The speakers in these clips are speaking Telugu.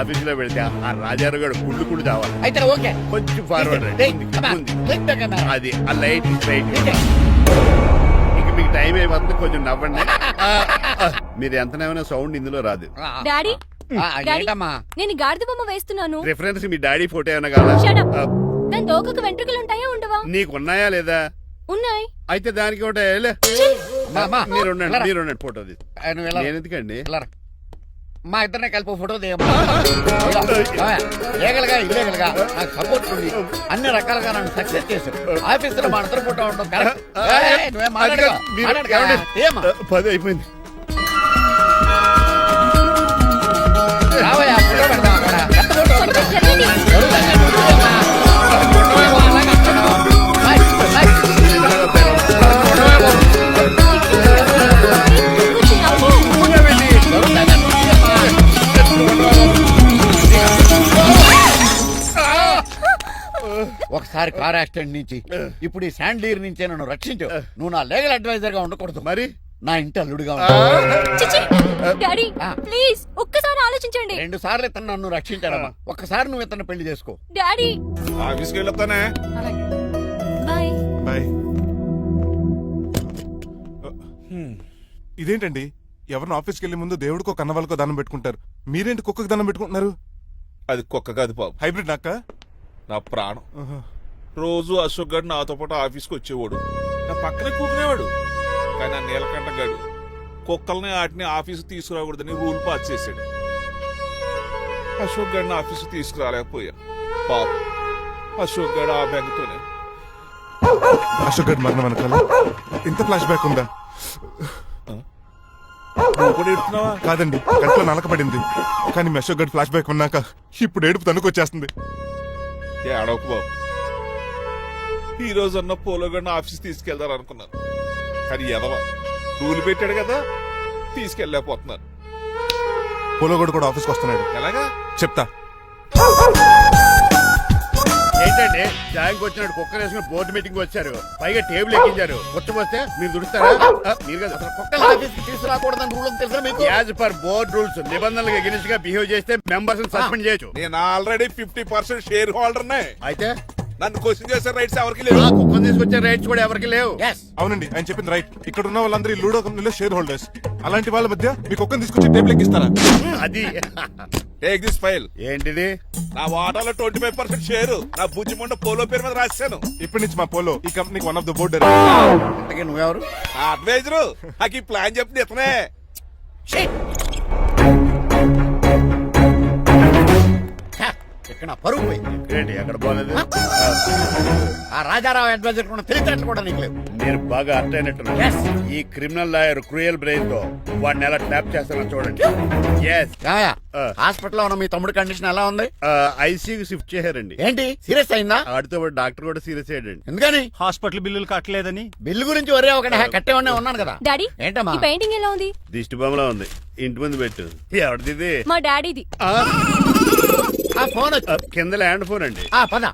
ఆఫీస్లో పెడితే ఆ రాజారావు గారు కుళ్ళు కుళ్ళు కావాలి అయితే ఓకే. కొంచెం ఫార్వర్డ్ రండి. అది ఆ లైట్ it. ఇక మీకు టైం అయిపోతుంది కొంచెం నవ్వండి. మీరు ఎంతనేమైనా సౌండ్ ఇందులో రాదు. డాడీ నేను గాడిద బొమ్మ వేస్తున్నాను. రిఫరెన్స్ మీ డాడీ ఫోటో ఏమైనా కావాలా? దాని తోకకు వెంట్రుకలు ఉంటాయా ఉండవా? నీకు ఉన్నాయా లేదా? ఉన్నాయి. అయితే దానికి ఒకటే లే. మా, మా, మీరు ఉండండి వెళ్ళరా. మీరు ఉండండి ఫోటో తీసి. నేను ఎందుకండి. మా ఇద్దరినే కలిపి ఫోటో దిగమ్మా ఏగలగా ఇల్లేగలగా నాకు సపోర్ట్ ఉంది. అన్ని రకాలుగా నన్ను సక్సెస్ చేశారు. ఆఫీస్లో మా అందరి ఫోటో ఉండడం కరెక్ట్ ఏయ్, నువ్వేం ఒకసారి కార్ యాక్సిడెంట్ నుంచి ఇప్పుడు ఈ శాండ్లీర్ నుంచే నన్ను రక్షించు. నువ్వు నా లీగల్ అడ్వైజర్గా ఉండకూడదు. మరి? నా ఇంటి అల్లుడుగా డాడీ. ప్లీజ్ ఒక్కసారి ఆలోచించండి. రెండు సార్లు ఇతను నన్ను రక్షించాడమ్మా. ఒక్కసారి నువ్వు ఇతను పెళ్ళి చేసుకో. డాడీ. ఆఫీస్కి వెళ్ళొస్తానే బాయ్. బాయ్. ఇదేంటండి? ఎవరిని ఆఫీస్కి వెళ్ళే ముందు దేవుడికో కన్నవాళ్ళకో దండం పెట్టుకుంటారు. మీరేంటి కుక్కకి దండం పెట్టుకుంటున్నారు? అది కుక్క కాదు బాబు. హైబ్రిడ్ నాక్క నా ప్రాణం. రోజు అశోక్ గడు నాతో పాటు ఆఫీస్కి వచ్చేవాడు. నా పక్కనే కూకునేవాడు కానీ ఆ నీలకంఠ గడు కుక్కల్ని వాటిని ఆఫీసు తీసుకురాకూడదని రూల్ పాస్ చేశాడు. అశోక్ గడిని ఆఫీసు తీసుకురాలేకపోయా. పాప. అశోక్ గడు ఆ బెంగతోనే. అశోక్ గడ్ మరణం వెనకాల ఇంత ఫ్లాష్ బ్యాక్ ఉందా? నువ్వు కూడా ఎడుతున్నావా కాదండి కంట్లో నలకబడింది కానీ మీ అశోక్ గడ్ ఫ్లాష్ బ్యాక్ ఉన్నాక ఇప్పుడు ఏడుపు తనుకొచ్చేస్తుంది ఏడవకు బాబు. ఈ రోజు అన్న పోలో గడిని ఆఫీస్ తీసుకెళ్దారు అనుకున్నాను. కానీ ఎదవ రూల్ పెట్టాడు కదా తీసుకెళ్ళలేకపోతున్నాను. పోలోగోడు కూడా ఆఫీస్కి వస్తున్నాడు. ఎలాగా? చెప్తా. ఏంటండి జాయింగ్ వచ్చినట్టు కుక్కర్ వేసుకుని బోర్డు మీటింగ్ వచ్చారు. పైగా టేబుల్ ఎక్కించారు. కొత్త వస్తే మీరు దుడుస్తారా మీరు కదా. అసలు కుక్కల ఆఫీస్కి తీసుకురాకూడదని రూల్ తెలుసా మీకు? యాజ్ పర్ బోర్డ్ రూల్స్ నిబంధనలకు ఎగినిస్ట్గా బిహేవ్ చేస్తే మెంబర్స్ సస్పెండ్ చేయొచ్చు. నేను ఆల్రెడీ ఫిఫ్టీ పర్సెంట్ షేర్ హోల్డర్నే అయితే నన్ను క్వశ్చన్ చేసే రైట్స్ ఎవరికి ఆ లేవు కుక్కను తీసుకొచ్చే రైట్స్ కూడా ఎవరికి లేవు. అవునండి ఆయన చెప్పింది రైట్ ఇక్కడ ఉన్న వాళ్ళందరూ ఈ లూడో కంపెనీలో షేర్ హోల్డర్స్ అలాంటి వాళ్ళ మధ్య మీ కుక్కని తీసుకొచ్చి టేబుల్ ఎక్కిస్తారా అది. టేక్ దిస్ ఫైల్ ఏంటిది? నా వాటాలో ట్వంటీ ఫైవ్ పర్సెంట్ షేర్ నా బుజ్జిమండ పోలో పేరు మీద రాశాను. ఇప్పటి నుంచి మా పోలో ఈ కంపెనీకి వన్ ఆఫ్ ద బోర్డర్ ఇంతకీ నువ్వెవరు? నా అడ్వైజరు నాకు ఈ ప్లాన్ చెప్పింది ఇతనే. ఇక్కడ నా పరువు పోయింది? ఏంటి ఎక్కడ పోలేదు? ఆ రాజారావు అడ్వైజర్ కూడా తెలియటట్లు కూడా నీకు లేవు. మీరు బాగా అర్థ అయినట్టున్నారు. ఈ క్రిమినల్ లాయర్ క్రూయల్ బ్రెయిన్తో వాడిని ఎలా ట్యాప్ చేస్తారో చూడండి. ఎస్ రాయా ఆ. హాస్పిటల్లో ఉన్న మీ తమ్ముడి కండిషన్ ఎలా ఉంది? ఐసీయూకి షిఫ్ట్ చేశారండి. ఏంటి సీరియస్ అయిందా? ఆడితో పాటు డాక్టర్ కూడా సీరియస్ అయ్యాడండి. ఎందుకని? హాస్పిటల్ బిల్లులు కట్టలేదని. బిల్లు గురించి ఒరే ఒకటి కట్టేవాడినే ఉన్నాను కదా. డాడీ ఏంటమ్మా? ఈ పెయింటింగ్ ఎలా ఉంది? దిష్టి బొమ్మలా ఉంది. ఇంటి ముందు పెట్టు. ఎవరిది మా డాడీది. ఆ. ఫోన్ వచ్చి కింద ల్యాండ్ ఫోన్ అండి. ఆ పద.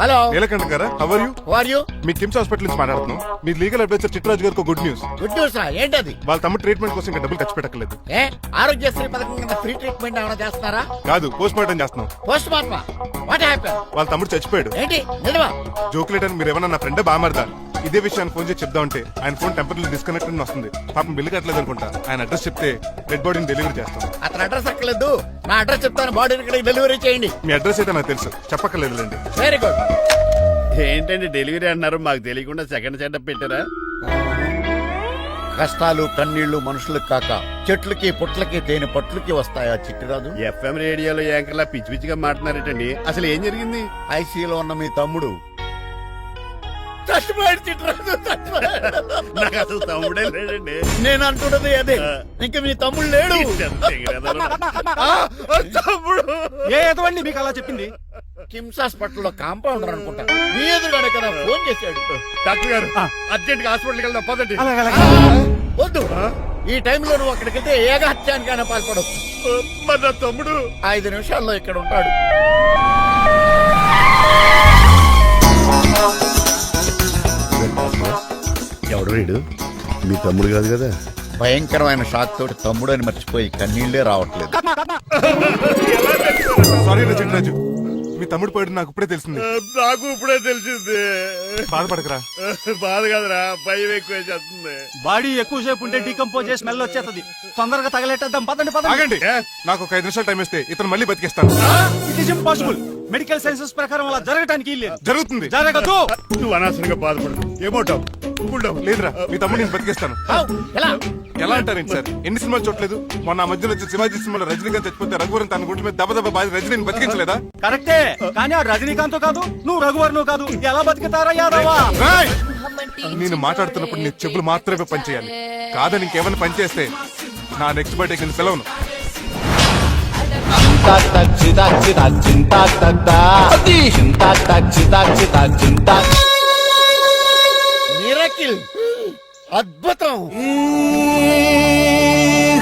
హలో. నీలకంఠ గారా? How are you are you me KIMS hospital నుంచి మాట్లాడుతున్నాం. మీ లీగల్ అడ్వైజర్ చిట్రాజు గారికి గుడ్ న్యూస్ గుడ్ న్యూస్ రా ఏంటది? వాళ్ళ తమ్ముడు ట్రీట్మెంట్ కోసం ఇంకా డబ్బులు ఖర్చు పెట్టక్కర్లేదు. ఏ? ఆరోగ్యశ్రీ పథకం కింద ఫ్రీ ట్రీట్మెంట్ ఏమైనా చేస్తున్నారా? కాదు పోస్ట్ మార్టం చేస్తున్నాం. పోస్ట్ మార్టమా వాట్ హ్యాపీ వాళ్ళ తమ్ముడు చచ్చిపోయాడు. ఏంటి? నిజమా? జోకులేట్ అని మీరు ఏమన్నా నా ఫ్రెండ్ బామర్దా? ఇదే విషయాన్ని ఫోన్ చేసి చెప్దామంటే ఆయన ఫోన్ టెంపరీ డిస్కనెక్ట్ అని వస్తుంది. పాపం బిల్లు కట్టలేదు అనుకుంటా ఆయన అడ్రస్ చెప్తే డెడ్ బాడీని డెలివరీ చేస్తాం. అతను అడ్రస్ అక్కర్లేదు నా అడ్రస్ చెప్తాను బాడీని ఇక్కడికి డెలివరీ చేయండి. మీ అడ్రస్ అయితే నాకు తెలుసు. చెప్పక్కర్లేదులేండి. వెరీ గుడ్ ఏంటండి డెలివరీ అన్నారు? మాకు తెలియకుండా సెకండ్ సెటప్ పెట్టారా? కష్టాలు కన్నీళ్ళు మనుషులకు కాక చెట్లకి పుట్లకి తేనె పట్లకి వస్తాయా చిట్టిరాజు ఎఫ్ఎం రేడియోలో యాంకర్లా పిచ్చి పిచ్చిగా మాట్లాడారేటండి అసలు ఏం జరిగింది? ఐసీలో ఉన్న మీ తమ్ముడు నాకు అసలు తమ్ముడే లేడండి. నేను అంటున్నది అదే. ఇంక మీ తమ్ముడు లేడు. తమ్ముడు. ఏ ఎదవండి మీకు అలా చెప్పింది? కిమ్స్ హాస్పిటల్లో కాంపౌండర్ అనుకుంటా. మీ ఎదురుగానే కదా ఫోన్ చేశాడు. డాక్టర్ గారు అర్జెంట్గా హాస్పిటల్కి వెళ్దాం పదండి. వద్దు. ఈ టైంలో నువ్వు అక్కడికి వెళ్తే ఏక హత్యానికైనా పాల్పడవచ్చు మరి నా తమ్ముడు? ఐదు నిమిషాల్లో ఇక్కడ ఉంటాడు. ఎవడు వీడు? మీ తమ్ముడు కాదు కదా. భయంకరమైన షాక్ తోటి తమ్ముడు అని మర్చిపోయి కన్నీళ్ళే రావట్లేదు. సారీ మీ తమ్ముడు పోయాడు నాకు ఇప్పుడే తెలిసింది. నాకు ఇప్పుడే తెలిసింది. బాధపడకరా. బాధ కదరా భయం ఎక్కువ చేస్తుంది. బాడీ ఎక్కువసేపు ఉంటే డీకంపోజ్ చేసి స్మెల్ వచ్చేస్తుంది. తొందరగా తగలెట్టేద్దాం పదండి పదండి. ఆగండి. నాకు ఒక ఐదు నిమిషాలు టైం ఇస్తే ఇతను మళ్ళీ బతికేస్తాను. It is impossible medical sciences ప్రకారం అలా జరగటానికి లేదు. జరుగుతుంది. జరగదు. నువ్వు అనవసరంగా బాధపడు ఏమోటావు కూల్డావు లేదురా మీ తమ్ముడు నేను బతికేస్తాను. ఎలా? ఎలా అంటారేంటి సార్? ఎన్ని సినిమాలు చూడలేదు మొన్న ఆ మధ్యలో వచ్చి శివాజీ సినిమాలో రజనీకాంత్ చచ్చిపోతే రఘువరన్ తన గుండె మీద దెబ్బ దెబ్బ బాధ రజనీని బతికించలేదా? కరెక్టే. కానీ ఆ రజనీకాంత్ కాదు నువ్వు రఘువర్ను కాదు. ఎలా బతుకుతారా యాదవా? రాయ్! నేను మాట్లాడుతున్నప్పుడు నీ చెప్పులు మాత్రమే పనిచేయాలి. కాదని ఇంకేమైనా పనిచేస్తే నా నెక్స్ట్ బర్త్డే కింద పిలవను. మిరకిల్. అద్భుతం.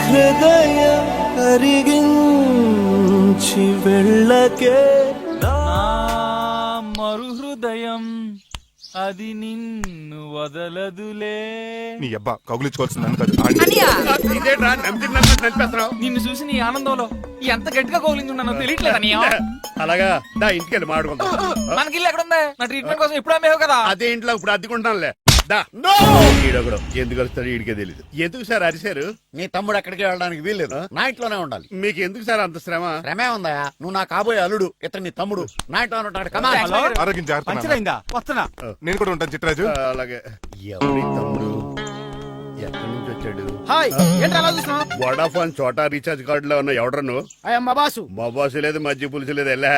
హృదయ కరిగించి వెళ్ళకే అది నిన్ను వదలదులే. నీ అబ్బా కౌగులించుకోవాల్సింది నన్ను కాదు ఆడిని. ఇదేట్రా నమ్మి నమ్మి నడిపేస్తున్నావు నిన్ను చూసి నీ ఆనందంలో ఎంత గట్టిగా కౌలించున్నానో తెలియట్లేదా నీ అలాగా దా ఇంటికి వెళ్ళి మాడుకుందాం మనకి ఇల్లు ఎక్కడ ఉంది నా ట్రీట్మెంట్ కోసం ఎప్పుడు అమ్మేవు కదా? అదే ఇంట్లో ఇప్పుడు అద్దెకుంటానులే. దా. ఈడొకడు. ఎందుకు వస్తాడు ఈడికే తెలియదు ఎందుకు సార్ అరిశారు? నీ తమ్ముడు ఎక్కడికి వెళ్ళడానికి వీల్లేదు. నా ఇంట్లోనే ఉండాలి. మీకు ఎందుకు సార్ అంత శ్రమ? రమే ఉందా? నువ్వు నా కాబోయే అల్లుడు ఇతను నీ తమ్ముడు. నా ఇంట్లో ఉంటాడు. కమా ఆరోగ్యం జాగ్రత్త వస్తున్నా. నేను కూడా ఉంటాను చిట్రాజు. అలాగే. ఎవరి తమ్ముడు? ఎక్కడి నుంచి వచ్చాడు? హాయ్. ఏంటి అలా చూస్తున్నావు వడాఫోన్ చోటా రీఛార్జ్ కార్డు లో ఉన్న ఎవడరు నువ్వు ఐఎమ్ బాసు. మా బాసు లేదు మధ్య పులుసు లేదు వెళ్ళా?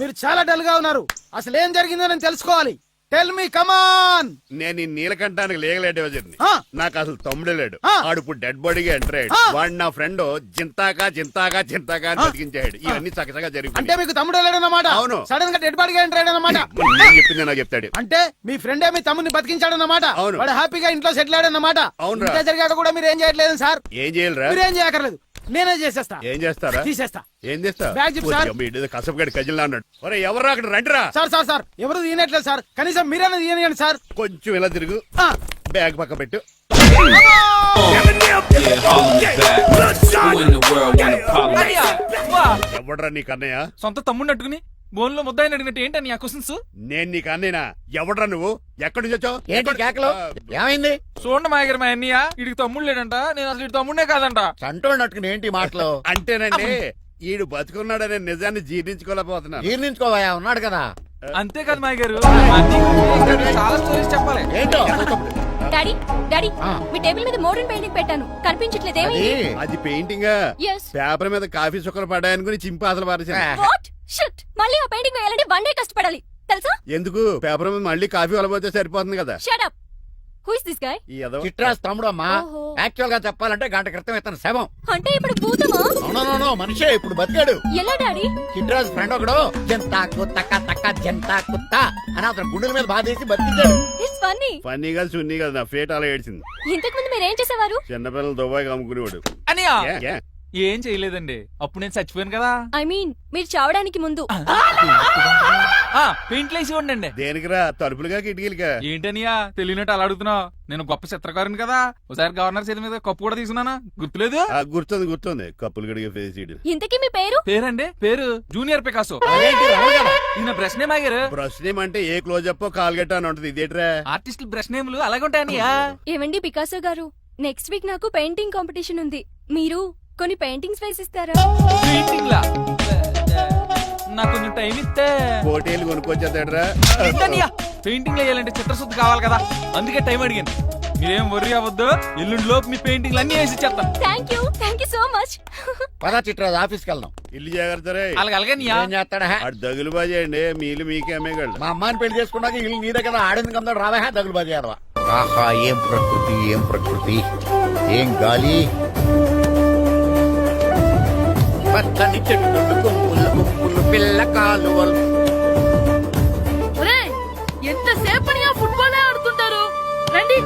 మీరు చాలా డల్గా ఉన్నారు. అసలు ఏం జరిగిందో నేను తెలుసుకోవాలి. టెల్ మీ కమాన్ నేను ఈ నీలకంఠానికి లేగలేడు వజర్ని ఆ. నాకు అసలు తమ్ముడే లేడు. ఆ. ఆడు ఇప్పుడు డెడ్ బాడీగా ఎంటర్ అయ్యాడు. ఆ. వాడు నా ఫ్రెండ్ జింతాకా జింతాకా అని బతికించాడు. ఇవన్నీ చక్కచగా అంటే మీకు తమ్ముడు లేడన్నమాట? అవును. సడన్గా డెడ్ బాడీగా ఎంటర్ అయ్యాడన్నమాట? నేను చెప్పింది నాకు చెప్తాడు. అంటే మీ ఫ్రెండే మీ తమ్ముని బతికించాడన్నమాట? అవును. వాడు హ్యాపీగా ఇంట్లో సెటిల్ అయ్యాడన్నమాట? అవునురా. ఇంత జరిగాక కూడా మీరు ఏం చేయట్లేదు సార్? ఏం చేయాలిరా? మీరేం చేయక్కర్లేదు. నేనే చేసేస్తా. ఏం చేస్తారా? తీసేస్తా. ఏం బ్యాగ్ చెప్పు సార్. కసపగడి కజిల్లా అన్నాడు ఒరే ఎవరు అక్కడ? రండిరా సార్ సార్ సార్ ఎవరు తీయనట్లేదు సార్. కనీసం మీరైనా తీయనియండి సార్. కొంచెం ఇలా తిరుగు. ఆ. బ్యాగ్ పక్క పెట్టు. ఎవడరా నీకు అన్నయ్య? సొంత తమ్ముడిని అట్టుకుని బోన్లో ముద్దాయిని అడిగినట్టు ఏంటని ఆ క్వశ్చన్స్ నేను నీకు అన్నయ్యనా? ఎవడరా నువ్వు? ఎక్కడి నుంచి వచ్చావు? ఏంటి కేకలు? ఏమైంది? చూడండి మా దగ్గర మా అన్నయ్య. వీడికి తమ్ముడు లేడంట. నేను అసలు వీడి తమ్ముడే కాదంట. చంటోడు నట్టుకుని ఏంటి ఈ మాటలు? అంటేనండి ఈడు బతుకున్నాడనే నిజాన్ని జీర్ణించుకోలేకపోతున్నాను. జీర్ణించుకోవా ఉన్నాడు కదా. అంతేకాదు మా గారు. గురించి చాలా స్టోరీస్ చెప్పాలి. ఏంటో? Daddy daddy. మీ టేబుల్ మీద మోడర్న్ పెయింటింగ్ పెట్టాను. కనిపించట్లేదు అది. పెయింటింగ్? పేపర్ మీద కాఫీ చుక్కలు పడ్డాయనుకుని చింపి అసలు పారేసాను షిట్ మళ్ళీ ఆ పెయింటింగ్ వేయాలంటే వన్ డే కష్టపడాలి. తెలుసా? ఎందుకు? పేపర్ మీద మళ్ళీ కాఫీ వలపోతే సరిపోతుంది కదా. Shut up who is this guy ఈ ఎదవ చిట్రాజ్ తమ్ముడు అమ్మా. ఓహో. యాక్చువల్గా చెప్పాలంటే గంట క్రితం ఇతను శవం. అంటే ఇప్పుడు భూతమా? అవునో మనిషే ఇప్పుడు బతికాడు. ఎలా డాడీ? చిట్రాజ్ ఫ్రెండ్ ఒకడు జంతా కుత్తక తక్క జంతా కుత్త అని అతను గుండెల మీద బాధేసి బతికాడు ఇట్స్ ఫన్నీ ఫన్నీ కాదు సున్నీ కాదు నా ఫేట్ అలా ఏడ్చింది. ఇంతకు ముందు మీరు ఏం చేసేవారు? చిన్నపిల్లలు దుబాయ్ అమ్ముకునేవాడు అనియా? ఏ, ఏ? ఏం చేయలేదండి. అప్పుడు నేను చచ్చిపోయాను కదా. ఐ మీన్ మీరు చావడానికి ముందు. ఆ పెయింట్లు వేసి ఉండండి. దేనికిరా? తలుపులుగా కిటికీలుగా? ఏంటనియా? తెలియనట్టు అలా అడుగుతున్నావు. నేను గొప్ప చిత్రకారుని కదా. ఒకసారి గవర్నర్ చేతి మీద కప్పు కూడా తీసుకున్నానా? గుర్తులేదు? ఆ, గుర్తుంది గుర్తుంది. కప్పులు గడిగే ఫేస్ ఇడు ఇంతకీ మీ పేరు? పేరండి? పేరు జూనియర్ పికాసో? ఈయన బ్రష్ నేమ్ ఆగారు. బ్రష్ నేమ్ అంటే ఏ క్లోజ్ అప్ కాల్గట్ట అని ఉంటది ఇదేట్రా? ఆర్టిస్టుల బ్రష్ నేమ్లు అలాగే ఉంటాయనియా? ఏమండి పికాసో గారు? నెక్స్ట్ వీక్ నాకు పెయింటింగ్ కాంపిటీషన్ ఉంది. మీరు? కొన్ని పెయింటింగ్స్ వేసిస్తారా? పెయింటింగ్ లా? నాకు కొంచెం టైం ఇస్తే. పోటీలు కొనుక్కొచ్చేదేట్రా ఏంటనియా పెయింటింగ్ వేయాలంటే చిత్రశుద్ధి కావాలి కదా. అందుకే టైం అడిగాను. మీరేం వర్రీ అవ్వద్దు. ఎల్లుండి లోపు మీ పెయింటింగ్లు అన్ని వేసి ఇచ్చేస్తాను. Thank you thank you so much పదా చిట్రాజ్ ఆఫీస్కి వెళ్దాం. ఇల్లు జాగ్రత్త రే. అలాగే అలాగే నీయా ఏం చేస్తాడా ఆడు దగులు బాజేయండి మీలు మీకే అమ్మేగాళ్ళు మా అమ్మాయిని పెళ్ళి చేసుకున్నాక ఇల్లు నీ దగ్గర ఆడింది కదా రావా దగులు బాజీ ఆడవా ఆహా ఏం ప్రకృతి ఏం ప్రకృతి? ఏం గాలి? పచ్చని చెట్టు పిల్ల కాలు ఎంతసేపని ఆ ఫుట్బాల్ రండి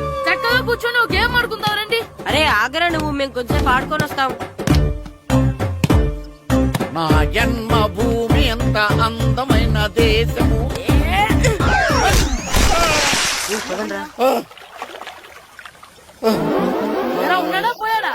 గేమ్ రండి. అరే ఆగరా నువ్వు మేము కొంచెం పాడుకొని వస్తాం. మా జన్మ భూమి ఎంత అందమైన దేశము? పోయాడా?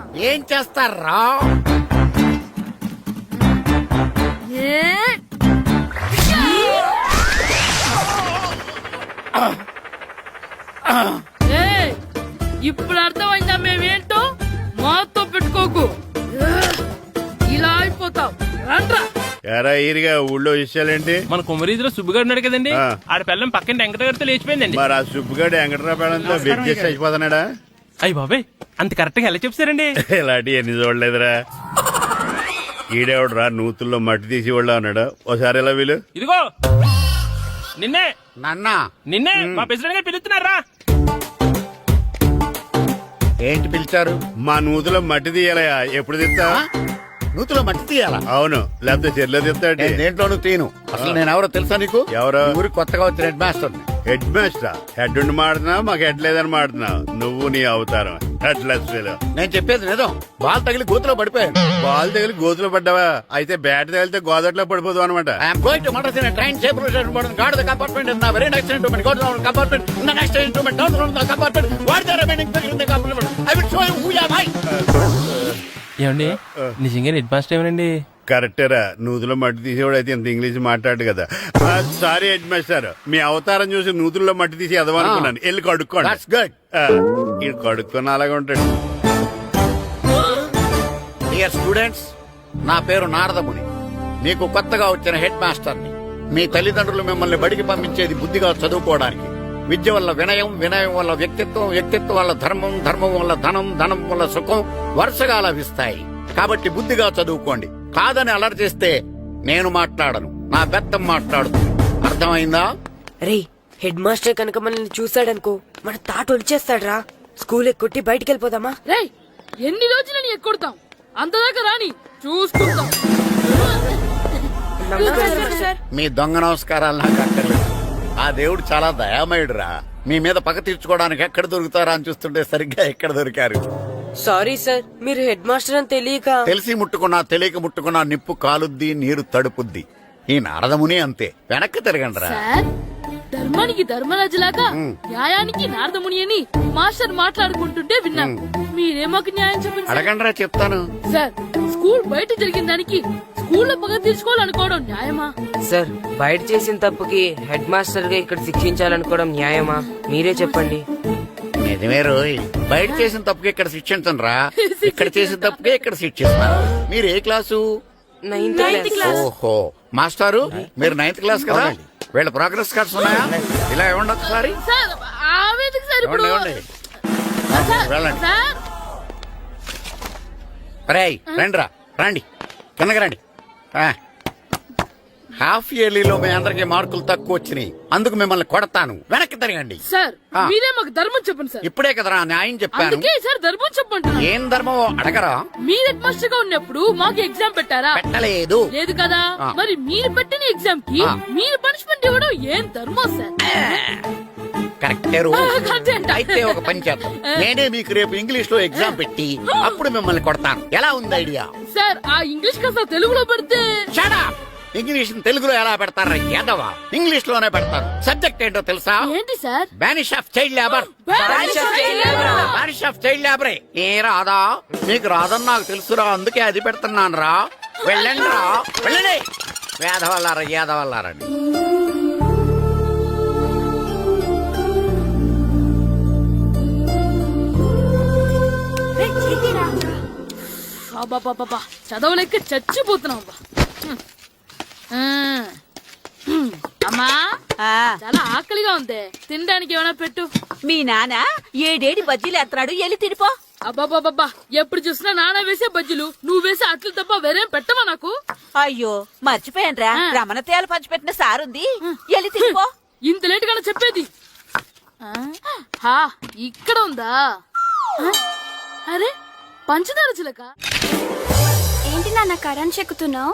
ఏం చేస్తారా? ఇప్పుడు అర్థమైందా మేమేంటో? మాతో పెట్టుకోకు. ఇలా అయిపోతావు రండ్రా. ఎరా ఈరిగా ఊళ్ళో విషయాలేంటి? మన కుమరీధిలో సుబ్బుగాడు ఉన్నాడు కదండి. ఆడ పిల్లం పక్కన వెంకటగారితో లేచిపోయిందండి. మరి ఆ సుబ్బుగాడు వెంకటరాపేడంతో వెయిట్ చేసి అయిపోతున్నాడా అయ్యి బాబాయ్ అంత కరెక్ట్గా ఎలా చెప్తారండి ఇలాంటి ఎన్ని చూడలేదురా. ఈడేవడరా నూతుల్లో మట్టి తీసి వాళ్ళు అన్నాడు? ఒకసారి ఎలా వీలు? ఇదిగో నిన్నే నన్నా. నిన్నే మా ప్రెసిడెంట్ గారు పిలుస్తున్నారా? ఏంటి పిలిచారు? మా నూతులో మట్టి తీయాలయా ఎప్పుడు తీస్తా? నూతిలో మట్టి తీయాలా? అవును. లేకపోతే చెర్లో తీస్తాడు నేను దేంట్లోనూ తీను అసలు నేను ఎవరో తెలుసా నీకు? ఎవరు? ఊరికి కొత్తగా వచ్చిన head master head master head ఉండి మాడుతున్నావు మాకు హెడ్ లేదని మాడుతున్నావు. నువ్వు నీ అవతారం. హెడ్ లెస్ నేను చెప్పేది నిజం బాల్ తగిలి గోతులో పడిపోయాను. బాల్ తగిలి గోతులో పడ్డావా? అయితే బ్యాట్ తగిలితే గోదట్లో పడిపోదు అనమాట I'm going to murder in train safe route guard the compartment in very next instrument go down compartment in the next instrument down down the compartment what the remaining thing in the compartment I will show you who you are I ఏమండి? నిజంగా హెడ్ మాస్టర్ ఏమనండి? కరెక్టేరా. నూతులో మట్టి తీసేవాడు అయితే ఇంత ఇంగ్లీష్ మాట్లాడు కదా. సారీ హెడ్ మాస్టర్ మీ అవతారం చూసి నూతుల్లో మట్టి తీసి ఎదవనుకున్నాను వెళ్ళి కడుక్కోండి. గుడ్ కడుక్కొని అలాగే ఉంటాడు. డియర్ స్టూడెంట్స్ నా పేరు నారదముని. మీకు కొత్తగా వచ్చిన హెడ్ మాస్టర్ని మీ తల్లిదండ్రులు మిమ్మల్ని బడికి పంపించేది బుద్ధిగా చదువుకోవడానికి. విద్య వల్ల వినయం వినయం వల్ల వ్యక్తిత్వం వ్యక్తిత్వం వల్ల ధర్మం ధర్మం వల్ల ధనం ధనం వల్ల సుఖం వరుసగా లభిస్తాయి. కాబట్టి బుద్ధిగా చదువుకోండి. కాదని అలర్ చేస్తే నేను మాట్లాడను. నా బెత్తం మాట్లాడుతుంది. అర్థమైందా? రే హెడ్ మాస్టర్ కనుక మనల్ని చూసాడనుకో మన తాట వచ్చేస్తాడ్రా స్కూల్ ఎక్కొట్టి బయటికి వెళ్ళిపోదామా రేయ్ ఎన్ని రోజులని ఎక్కొడతాం? అంతదాకా రాని చూసుకుంటాం. మీ దొంగ నమస్కారాలు నాకు అక్కర్లేదు. ఆ దేవుడు చాలా దయామయుడురా. మీ మీద పగ తీర్చుకోవడానికి ఎక్కడ దొరుకుతారా అని చూస్తుంటే సరిగ్గా ఎక్కడ దొరికారు? సారీ సార్ మీరు హెడ్ మాస్టర్ అని తెలియక. తెలిసి ముట్టుకున్నా తెలియక ముట్టుకున్నా నిప్పు కాలుద్ది నీరు తడుపుద్ది. ఈ నారదముని అంతే. వెనక్కి తిరగండిరా. సార్ ధర్మానికి ధర్మరాజులాగా న్యాయానికి నారదముని అని మాస్టర్ మాట్లాడుకుంటుంటే విన్నాం. మీరే మాకు న్యాయం చెప్పండి సార్. అడగండిరా చెప్తాను. సార్ స్కూల్ బయట జరిగిన దానికి స్కూల్లో పగ తీర్చుకోవాలనుకోవడం న్యాయమా? సార్ బయట చేసిన తప్పుకి హెడ్ మాస్టర్గా ఇక్కడ శిక్షించాలనుకోవడం న్యాయమా? మీరే చెప్పండి. నిజమే రోయ్ బయట చేసిన తప్పుకి ఇక్కడ శిక్షించను రా ఇక్కడ చేసిన తప్పుకే ఇక్కడ శిక్షిస్తాను మీరు ఏ క్లాసు? నైన్త్ క్లాస్ ఓహో. మాస్టారు మీరు నైన్త్ క్లాస్ కదా? వీళ్ళ ప్రోగ్రెస్ కార్డ్స్ ఉన్నాయా? ఇలా ఇవ్వండి ఒకసారి వెళ్ళండి. రేయ్ రండిరా రండి. కిందకి రండి. ఆ. హాఫ్ ఇయర్లీలో మీ అందరికి మార్కులు తక్కువ వచ్చినాయి. అందుకు మిమ్మల్ని కొడతాను. వెనక్కి తిరగండి. సార్ ఆ. మీరే మాకు ధర్మం చెప్పండి సార్. ఇప్పుడే కదరా న్యాయం చెప్పాను. అందుకే సార్ ధర్మం చెప్పండి ఏం ధర్మమో అడగరా? మీరు హెడ్ మాస్టర్గా ఉన్నప్పుడు మాకు ఎగ్జామ్ పెట్టారా? పెట్టలేదు. లేదు కదా? ఆ. మరి మీరు పెట్టిన ఎగ్జామ్కి ఆ. మీరు పనిష్మెంట్ ఇవ్వడం ఏం ధర్మం సార్? కరెక్టే రో. ఆ, కరెక్టే అంట. అయితే ఒక పని చేద్దాం. నేనే మీకు రేపు ఇంగ్లీష్లో ఎగ్జామ్ పెట్టి అప్పుడు మిమ్మల్ని కొడతాను. ఎలా ఉంది ఐడియా? సార్ ఆ ఇంగ్లీష్ కాస్త తెలుగులో పెడితే షడా ఇంగ్లీష్ తెలుగులో ఎలా పెడతారా? యాదవా? ఇంగ్లీష్లోనే పెడతారు. సబ్జెక్ట్ ఏంటో తెలుసా? ఏంటి sir? Banish of child labour. Banish of child లేబరే ఏ రాదా మీకు రాదని నాకు తెలుసురా అందుకే అది పెడుతున్నాను రా వెళ్ళండి. రా వెళ్ళండి వేదవల్లారా యాదవల్లారని అబ్బాబాబా చదవలేక చచ్చిపోతున్నాం. అమ్మా చాలా ఆకలిగా ఉంది. తినడానికి ఏమైనా పెట్టు. మీ నాన్న ఏడేడి బజ్జీలు ఎత్తాడు ఎల్లి తిరిపో అబ్బాబాబా ఎప్పుడు చూసినా నాన్న వేసే బజ్జీలు నువ్వు వేసే అట్లు తప్ప వేరేం పెట్టవా నాకు? అయ్యో మర్చిపోయానురా. రమణ తేలు పంచిపెట్టిన సారుంది ఎల్లి తిరిపో ఇంత లేట్ గానే చెప్పేది. ఆ? హా ఇక్కడ ఉందా? అరే పంచదార చిలక. ఏంటి నాన్న కరెంట్ చెక్కుతున్నావు?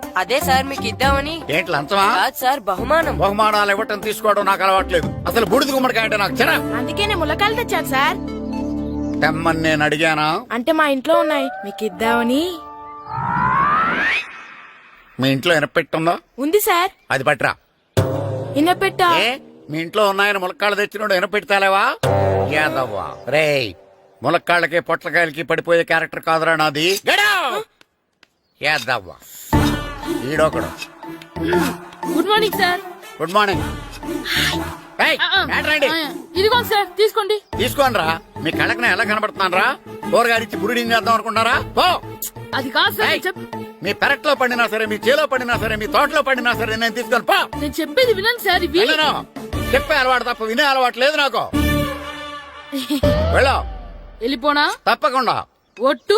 అదే సార్ మీకు ఇద్దామని. ఏంటి లంచమా? కాదు సార్ బహుమానం. బహుమానాలు ఇవ్వటం తీసుకోవడం నాకు అలవాట్లేదు. అసలు బూడిద గుమ్మడికాయ అంటే నాకు చిరా అందుకే నేను ములకాయలు తెచ్చాను సార్. తెమ్మని నేను అడిగానా? అంటే మా ఇంట్లో ఉన్నాయి. మీకు ఇద్దామని. మీ ఇంట్లో ఎనపెట్టుందా? ఉంది సార్. అది పట్రా. ఇన్నపెట్టా ఏ? మీ ఇంట్లో ఉన్నాయని ములక్కాళ్ళు తెచ్చినోడు ఎనపెడతాలేవా? యాదవ్వా. రేయ్ ములక్కాళ్ళకి పొట్లకాయలకి పడిపోయే క్యారెక్టర్ కాదురా నాది. యాదవ్వా. ఈడొకడు. Good morning sir. Good morning. ఏయ్? ఇదిగో సార్ తీసుకోండి. తీసుకోనరా మీ కళ్ళకి నేను ఎలా కనబడుతున్నాను రా కూరగాయలిచ్చి బురిడి చేద్దాం అనుకుంటారా పో. అది కాదు సార్ ఏయ్, నేను చెప్- మీ పెరట్లో పండినా సరే మీ చేలో పండినా సరే మీ తోటలో పండినా సరే నేను తీసుకొని పో. నేను చెప్పేది వినండి సార్ ఇవి వెళ్ళను చెప్పే అలవాటు తప్ప వినే అలవాటు లేదు నాకు. వెళ్ళో. వెళ్ళిపోనా? తప్పకుండా. ఒట్టు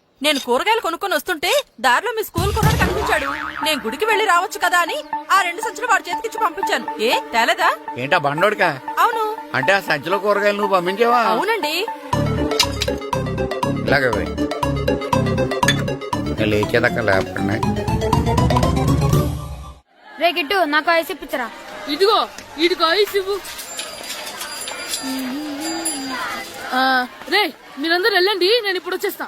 నేను కూరగాయలు కొనుక్కొని వస్తుంటే దారిలో మీ స్కూల్ కుర్రాడు కనిపించాడు. నేను గుడికి వెళ్ళి రావచ్చు కదా అని ఆ రెండు సంచులు వాడి చేతికిచ్చి పంపించాను. ఏ తేలేదా? ఏంటా బండోడికా? అవును. అంటే ఆ సంచిలో కూరగాయలు నువ్వు పంపించావా? అవునండి. ఇలాగే లేచేదాకా రే నాకు ఐస్ ఇప్పించరా ఇదిగో ఇదిగో ఐస్ ఇవ్వు. ఆ, రే మీరందరూ వెళ్ళండి నేను ఇప్పుడు వచ్చేస్తా.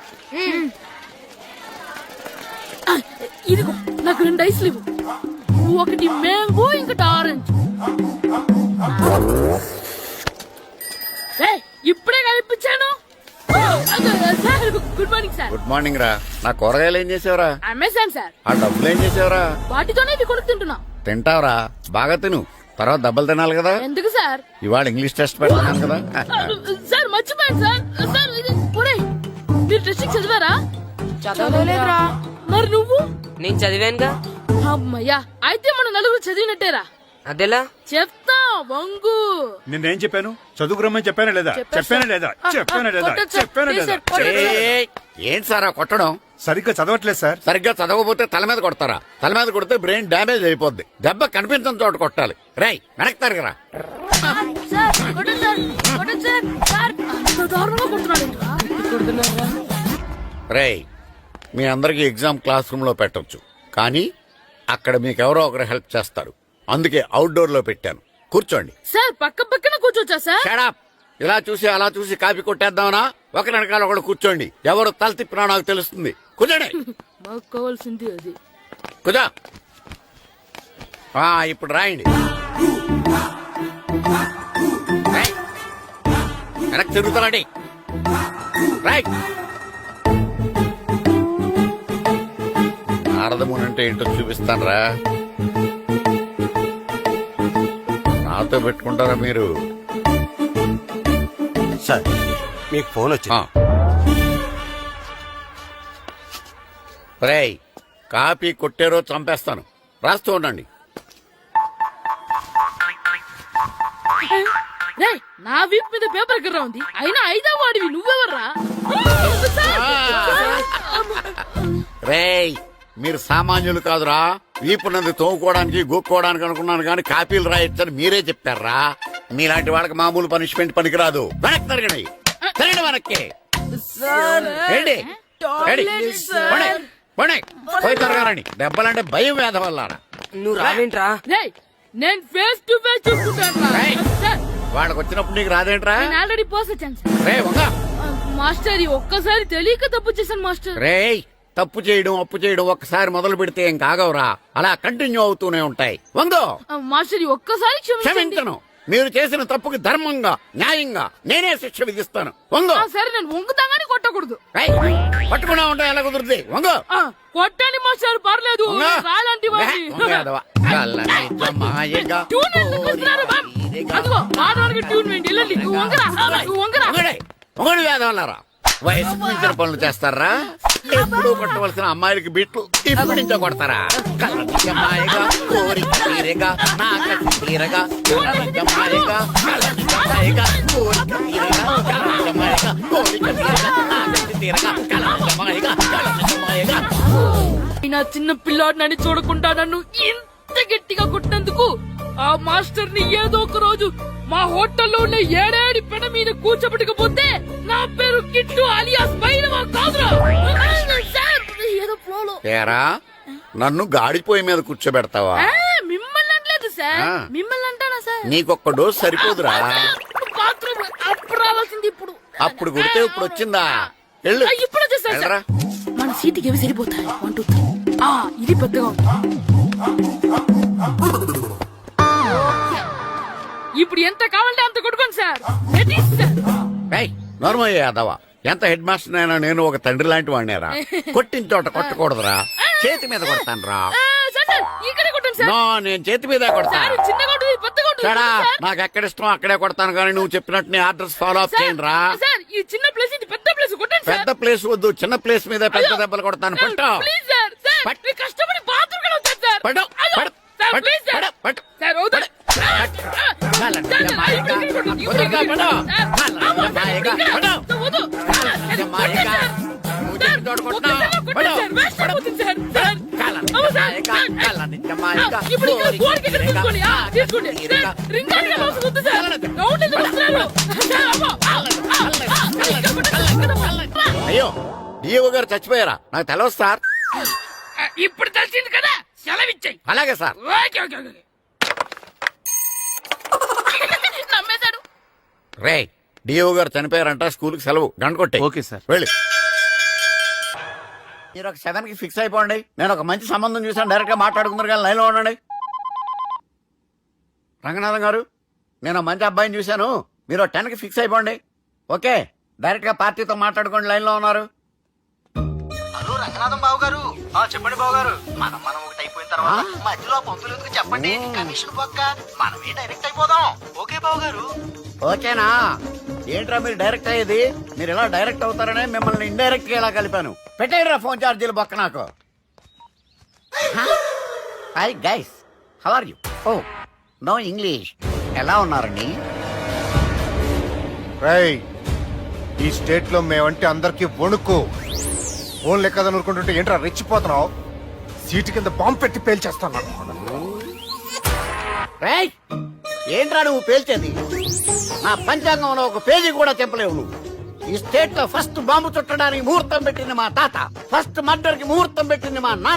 ఇదిగో నాకు రెండు ఐస్లు ఇవ్వు. ఒకటి మ్యాంగో ఇంకటి ఆరెంజ్. ఇప్పుడే కనిపించాను good morning sir. Good morning రా. నా కూరగాయలు ఏం చేసావురా? Amazon sir. ఆ డబ్బులు ఏం చేసావురా? వాటితోనే ఇవి కొనుక్కుంటున్నా. తింటావురా. బాగా తిను. తర్వాత దెబ్బలు తినాలి కదా. ఎందుకు సార్? ఇవాళ ఇంగ్లీష్ టెస్ట్ పెడుతున్నాను కదా. సార్ మర్చిపోయాను సార్. సార్ ఇది మీరు టెస్టింగ్ చదివారా? చదవలేదురా. మరి నువ్వు? నేను చదివానుగా. అమ్మయ్యా అయితే మన నలుగురు చదివినట్టేరా? అదెలా? చెప్తా వంగు. నిన్నేం చెప్పాను? చదువుకురమ్మని చెప్పానా లేదా? చెప్పానా. లేదా? చెప్పానా లేదా. చెప్పానా లేదా? కొట్టొచ్చు. సార్. ఏయ్, ఏంటి సార్ ఆ కొట్టడం? సరిగ్గా చదవట్లేదు సార్. సరిగ్గా చదవకపోతే తల మీద కొడతారా? తల మీద కొడితే బ్రెయిన్ డ్యామేజ్ అయిపోద్ది. దెబ్బ కనిపించని చోట కొట్టాలి. రై వెనక్కి తరగరా. సార్ మీ అందరికి ఎగ్జామ్ క్లాస్ రూమ్లో పెట్టొచ్చు. కానీ అక్కడ మీకు ఎవరో ఒకరు హెల్ప్ చేస్తారు. అందుకే అవుట్డోర్లో పెట్టాను. కూర్చోండి. సార్ పక్క పక్కన కూర్చోచ్చా సార్? షడాప్ ఇలా చూసి అలా చూసి కాపీ కొట్టేద్దామనా? ఒకరి వెనకాల ఒకడు కూర్చోండి. ఎవరు తల తిప్పినా నాకు తెలుస్తుంది. కూర్చోండి. మాకు కావాల్సింది అది. కుదా ఆ, ఇప్పుడు రాయండి. రాయ్. వెనక్కి తిరుగుతారండి. రాయ్. నారదముని అంటే ఏంటో చూపిస్తాను రా నాతో పెట్టుకుంటారా మీరు? సార్ మీకు ఫోన్ ఆ. రేయ్ కాపీ కొట్టారో చంపేస్తాను. రాస్తూ ఉండండి. రే నా వీప్ మీద పేపర్ కర్ర ఉంది? అయినా ఐదో వాడివి నువ్వెవర్రా. రేయ్ మీరు సామాన్యులు కాదురా. వీపునంది తోముకోవడానికి గోక్కోవడానికి అనుకున్నాను కానీ కాపీలు రాయొచ్చని మీరే చెప్పారా? మీలాంటి వాళ్ళకి మామూలు పనిష్మెంట్ పనికిరాదు. వెనక్కి తిరగండి. తిరగండి వెనక్కి? పోనీ, పోనీ. పోయి దెబ్బలంటే భయం వేద వల్ల. నువ్వు రావేంట్రా? రేయ్ నేను ఫేస్ టు ఫేస్ చూసుకుంటాను రేయ్. సార్. వాళ్ళకి వచ్చినప్పుడు నీకు రాదేంట్రా? నేను ఆల్రెడీ పోస్ వచ్చాను సార్. రే ఒక ఆ, మాస్టర్ ఈ ఒక్కసారి తెలియక తప్పు చేశాను మాస్టర్. రేయ్ తప్పు చేయడం అప్పు చేయడం ఒక్కసారి మొదలు పెడితే ఏం కాగవరా? అలా కంటిన్యూ అవుతూనే ఉంటాయి. వందో మాస్టర్ ఒక్కసారి క్షమించను. మీరు చేసిన తప్పుకి ధర్మంగా న్యాయంగా నేనే శిక్ష విధిస్తాను. వంగో సరే నేను వంగుతాగాని కొట్టకూడదు. పట్టుకున్నా ఉంటా ఎలా కుదురుతుంది వంగో. ఆ, కొట్టండి మాస్టర్ పర్లేదు. రాలాంటి ట్యూన్ వంగరా. వంగరా. వంగడే. వేదవల్లారా వయసు మించిన పనులు చేస్తారా? ఎప్పుడు కొట్టవలసిన అమ్మాయిలకి బిట్లు ఇప్పుడు నుంచో కొడతారా? కళ్ళని జమాయగా కోరిక తీరగా తీరగా కోరిక తీరగా కళ్ళని జమాయగా కోరిక తీరగా నా కసి తీరగా నా చిన్న పిల్లాడినని చూడకుండా నన్ను ఇంత గట్టిగా కొట్టినందుకు ఆ మాస్టర్ని ఏదో ఒక రోజు మా హోటల్లో ఉన్న ఏడేడి పెడ మీద కూర్చోబెట్టకపోతే నా పేరు కిట్టు అలియాస్ బైరవా కాదురా. సార్, ఏదో ఫ్లోలో. ఏరా నన్ను గాడిపోయి మీద కూర్చోబెడతావా? మిమ్మల్ని అనలేదు సార్. ఆ. మిమ్మల్ని అంటానా సార్? నీకొక్క డోస్ సరిపోదురా బాత్రూమ్ అప్పుడు రావాల్సింది ఇప్పుడు. అప్పుడు కొడితే ఇప్పుడు వచ్చిందా? వెళ్ళు. ఆ, ఇప్పుడు వచ్చేసారు సార్. వెళ్ళరా. మన సీటుకి ఏవి సరిపోతాయి వన్ టూ త్రీ. ఆ ఇది పెద్దగా ఉంది. ఇప్పుడు ఎంత కావాలంటే అంత కొట్టుకోండి సార్. నోర్మయ్య యాదవ ఎంత హెడ్ మాస్టర్ అయినా నేను ఒక తండ్రి లాంటి వాడినేరా. కొట్టిన చోట కొట్టకూడదురా. చేతి మీద కొడతాను రా నేను చేతి మీద కొడతా. సార్ చిన్నగా ఉంటుంది పెద్దగా ఉంటుంది చెడా సార్. నాకు ఎక్కడ ఇష్టం అక్కడే కొడతాను కానీ నువ్వు చెప్పినట్టు నీ ఆర్డర్స్ ఫాలో అప్ చేయండి రా చిన్న ప్లేస్ ఇది పెద్ద ప్లేస్ కొట్టండి పెద్ద ప్లేస్ వద్దు చిన్న ప్లేస్ మీద పెద్ద దెబ్బలు కొడతాను. పట్టు. పట్టు. పట్టు, పట్టు, పట్టు, అయ్యో డిఓ గారు చచ్చిపోయారా? నాకు తెలవదు సార్. ఇప్పుడు తెలిసింది కదా సెలవిచ్చాయి. అలాగే sir. Okay okay okay. Ray DO గారు చనిపోయారంట స్కూల్కి సెలవు. గంట కొట్టే. Okay sir. వెళ్ళి. మీరు ఒక సెవెన్కి ఫిక్స్ అయిపోండి. నేను ఒక మంచి సంబంధం చూసాను డైరెక్ట్గా మాట్లాడుకుందరు కానీ లైన్లో ఉండండి. రంగనాథం గారు నేను ఒక మంచి అబ్బాయిని చూశాను. మీరు టెన్కి ఫిక్స్ అయిపోండి. ఓకే డైరెక్ట్గా పార్టీతో మాట్లాడుకోండి లైన్లో ఉన్నారు. హలో రంగనాథం బాబు గారు. చెప్పండి బాబు గారు. మనం మనం ఒకటి అయిపోయిన తర్వాత మధ్యలో పంతులు చెప్పండి? కమిషన్ పక్క. మనమే డైరెక్ట్ అయిపోదాం. ఓకే బాబు గారు. ఓకేనా? ఏంట్రా మీరు డైరెక్ట్ అయ్యేది? మీరు ఇలా డైరెక్ట్ అవుతారనే మిమ్మల్ని ఇండైరెక్ట్గా ఇలా కలిపాను? పెట్టేయరా ఫోన్ ఛార్జీలు బొక్క నాకు. Hi guys how are you oh no English. ఎలా ఉన్నారండి? రేయ్ ఈ స్టేట్లో మేమంటే అందరికి వణుకు. ఫోన్ లెక్క అనుకుంటుంటే ఏంట్రా రెచ్చిపోతున్నావు? సీటు కింద బాంబు పెట్టి పేల్చేస్తాను ఏంట్రా నువ్వు పేల్చేది నా పంచాంగంలో ఒక పేజీ కూడా చెప్పలేవు నువ్వు. ఈ స్టేట్లో ఫస్ట్ బాంబు చుట్టడానికి ముహూర్తం పెట్టింది మా తాత. ఫస్ట్ మర్డర్కి ముహూర్తం పెట్టింది మా నాన్న.